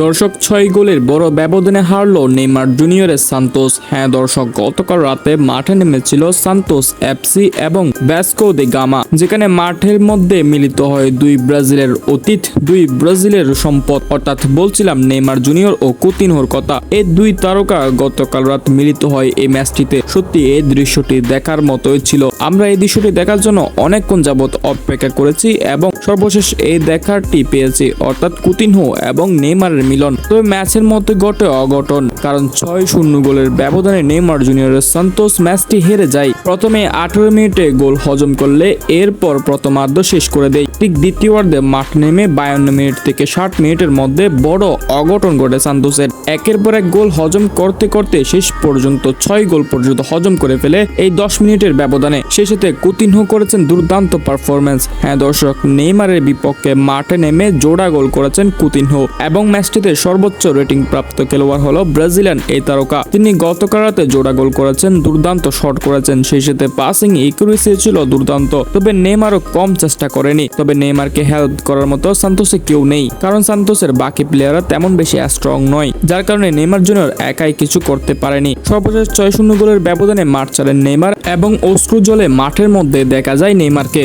দর্শক ছয় গোলের বড় ব্যবধানে হারল নেইমার জুনিয়রের সান্তোস। হ্যাঁ দর্শক, গতকাল রাতে মাঠে নেমেছিল সান্তোস এফসি এবং ব্যাসকো দে গামা, যেখানে মাঠের মধ্যে মিলিত হয় দুই ব্রাজিলের অতীত, দুই ব্রাজিলের সম্পদ। অর্থাৎ বলছিলাম নেইমার জুনিয়র ও কুতিনহোর কথা। এই দুই তারকা গতকাল রাত মিলিত হয় এই ম্যাচটিতে। সত্যি এই দৃশ্যটি দেখার মতোই ছিল। আমরা এই দৃশ্যটি দেখার জন্য অনেকক্ষণ যাবৎ অপেক্ষা করেছি এবং সর্বশেষ এই দেখারটি পেয়েছি। অর্থাৎ কুতিনহো এবং নেইমারের মিলন। তবে ম্যাচের মধ্যে ঘটে অঘটন, কারণ ছয় শূন্য গোলের ব্যবধানে নেইমার জুনিয়রের সন্তোষ ম্যাচটি হেরে যায়। প্রথমে আঠারো মিনিটে গোল হজম করলে এরপর প্রথমার্ধ শেষ করে দেয়। ঠিক দ্বিতীয়ার্ধে মাঠ নেমে বায়ান্ন মিনিট থেকে ষাট মিনিটের মধ্যে বড় অঘটন ঘটে সান্তোসের একের পর এক গোল হজম করতে করতে শেষ পর্যন্ত ছয় গোল পর্যন্ত হজম করে ফেলে এই দশ মিনিটের ব্যবধানে। শেষেতে কুতিনহো করেছেন দুর্দান্ত পারফরমেন্স হ্যাঁ দর্শক, নেইমারের বিপক্ষে মাঠে নেমে জোড়া গোল করেছেন কুতিনহো এবং ম্যাচটিতে সর্বোচ্চ রেটিং প্রাপ্ত খেলোয়াড় হলো ব্রাজিলিয়ান এই তারকা। তিনি গতকাল রাতে জোড়া গোল করেছেন, দুর্দান্ত শট করেছেন, সেই সাথে পাসিং ইকুরেসি ছিল দুর্দান্ত। তবে নেইমারও কম চেষ্টা করেনি। তবে নেইমারকে হেল্প করার মতো সান্তোসে কেউ নেই। কারণ সান্তোসের বাকি প্লেয়াররা তেমন বেশি স্ট্রং নয়। যার কারণে নেইমার জুনিয়র একাই কিছু করতে পারেনি। সর্বশেষ ছয় শূন্য গোলের ব্যবধানে মাঠ চালেন নেইমার এবং অশ্রু জলে মাঠের মধ্যে দেখা যায় নেইমারকে।